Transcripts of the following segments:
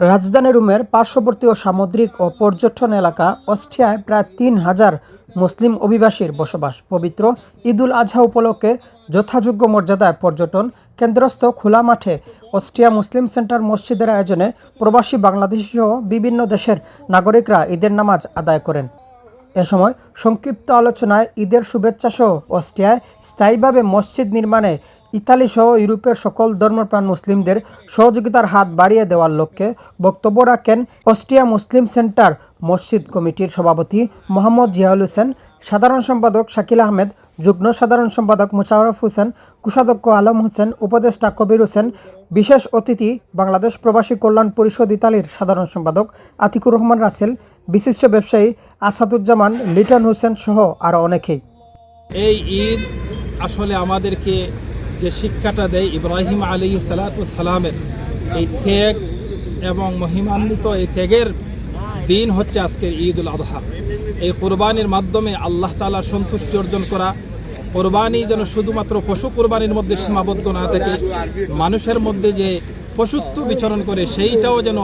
রাজধানী রুমের পার্শ্ববর্তী ও সামুদ্রিক ও পর্যটন এলাকা অস্ট্রিয়ায় প্রায় তিন হাজার মুসলিম অভিবাসীর বসবাস পবিত্র ঈদুল আজহা উপলক্ষে যথাযোগ্য মর্যাদায় পর্যটন কেন্দ্রস্থ খোলা মাঠে অস্ট্রিয়া মুসলিম সেন্টার মসজিদের আয়োজনে প্রবাসী বাংলাদেশি সহ বিভিন্ন দেশের নাগরিকরা ঈদের নামাজ আদায় করেন। এ সময় সংক্ষিপ্ত আলোচনায় ঈদের শুভেচ্ছা সহ অস্ট্রিয়ায় স্থায়ীভাবে মসজিদ নির্মাণে ইতালি সহ ইউরোপের সকল ধর্মপ্রাণ মুসলিমদের সহযোগিতার হাত বাড়িয়ে দেওয়ার লক্ষ্যে বক্তব্য রাখেন অস্ট্রিয়া মুসলিম সেন্টার মসজিদ কমিটির সভাপতি মোহাম্মদ জিয়াউল হোসেন, সাধারণ সম্পাদক শাকিল আহমেদ, যুগ্ম সাধারণ সম্পাদক মুশারফ হোসেন, কোষাধ্যক্ষ আলম হোসেন, উপদেষ্টা কবির হোসেন, বিশেষ অতিথি বাংলাদেশ প্রবাসী কল্যাণ পরিষদ ইতালির সাধারণ সম্পাদক আতিকুর রহমান রাসেল, বিশিষ্ট ব্যবসায়ী আসাদুজ্জামান, লিটন হোসেন সহ আরও অনেকেই। এই ঈদ আসলে আমাদেরকে যে শিক্ষাটা দেয় ইব্রাহিম আলী সালামের, এই ত্যাগ এবং মহিমান্বিত এই ত্যাগের দিন হচ্ছে আজকের ঈদ উল আদহা এই কোরবানির মাধ্যমে আল্লাহ তালার সন্তুষ্টি অর্জন করা, কোরবানি যেন শুধুমাত্র পশু কোরবানির মধ্যে সীমাবদ্ধ না থাকে, মানুষের মধ্যে যে পশুত্ব বিচরণ করে সেইটাও যেন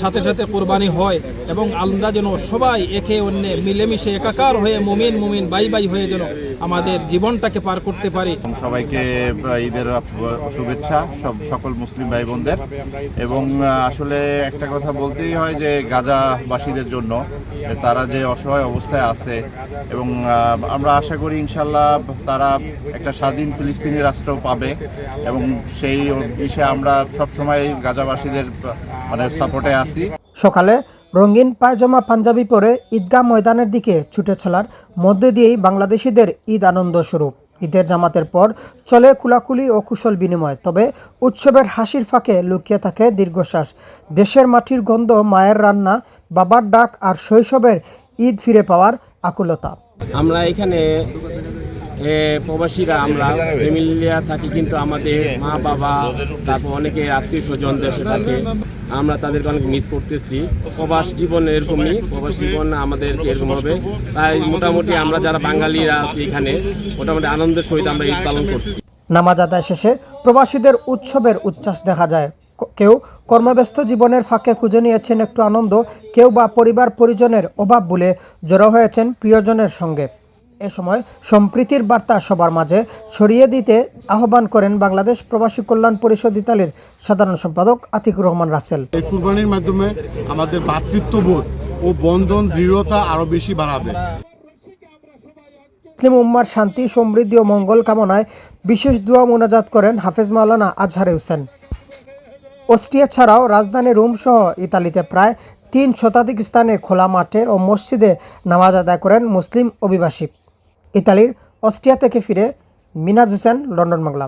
সাথে সাথে কোরবানি হয় এবং আমরা যেন সবাই একে অন্য মিলেমিশে একাকার হয়ে মুমিন মুমিন বাই বাই হয়ে যেন আমাদের জীবনটাকে পার করতে পারি। সবাইকে ঈদের শুভেচ্ছা, সব সকল মুসলিম ভাই বোনদের এবং আসলে একটা কথা বলতেই হয় যে গাজাবাসীদের জন্য তারা যে অসহায় অবস্থায় আছে এবং আমরা আশা করি ইনশাল্লাহ তারা একটা স্বাধীন ফিলিস্তিনি রাষ্ট্র পাবে এবং সেই বিষয়ে আমরা সবসময় গাজাবাসীদের মানে সাপোর্টে আছি। সকালে রঙিন পায়জামা পাঞ্জাবি পরে ঈদগাহ ময়দানের দিকে ছুটে চলার মধ্যে দিয়েই বাংলাদেশিদের ঈদ আনন্দ শুরু ঈদের জামাতের পর চলে কুলাকুলি ও কুশল বিনিময়, তবে উৎসবের হাসির ফাঁকে লুকিয়ে থাকে দীর্ঘশ্বাস। দেশের মাটির গন্ধ, মায়ের রান্না, বাবার ডাক আর শৈশবের ঈদ ফিরে পাওয়ার আকুলতা। আমরা এখানে প্রবাসীরা আমরা ফ্যামিলিয়া থাকি কিন্তু আমাদের মা, বাবা, তারপর অনেকে আত্মীয় স্বজন দেশে থাকে। আমরা তাদেরকে অনেক মিস করতেছি। প্রবাস জীবন এরকমই, প্রবাস জীবন আমাদের এরকম হবে। তাই মোটামুটি আমরা যারা বাঙালিরা আছি এখানে, মোটামুটি আনন্দের সহিত আমরা ঈদ পালন করছি। নামাজ আদায় শেষে প্রবাসীদের উৎসবের উচ্ছ্বাস দেখা যায়। কেউ কর্মব্যস্ত জীবনের ফাঁকে খুঁজে নিয়েছেন একটু আনন্দ, কেউ বা পরিবার পরিজনের অভাব বলে জড়ো হয়েছেন প্রিয়জনের সঙ্গে। এ সময় সম্প্রীতির বার্তা সবার মাঝে ছড়িয়ে দিতে আহ্বান করেন বাংলাদেশ প্রবাসী কল্যাণ পরিষদ ইতালির সাধারণ সম্পাদক আতিকুর রহমান রাসেল। এই কুরবানির মাধ্যমে আমাদের ভ্রাতৃত্ববোধ ও বন্ধন দৃঢ়তা আরও বেশি বাড়াবে। মুসলিম উম্মার শান্তি সমৃদ্ধি ও মঙ্গল কামনায় বিশেষ দোয়া মোনাজাত করেন হাফেজ মাওলানা আজহারে হোসেন। অস্ট্রিয়া ছাড়াও রাজধানী রোম সহ ইতালিতে প্রায় তিন শতাধিক স্থানে খোলা মাঠে ও মসজিদে নামাজ আদায় করেন মুসলিম অভিবাসী। ইতালির অস্ট্রিয়া থেকে ফিরে মিনাজ হোসেন লন্ডন বাংলা।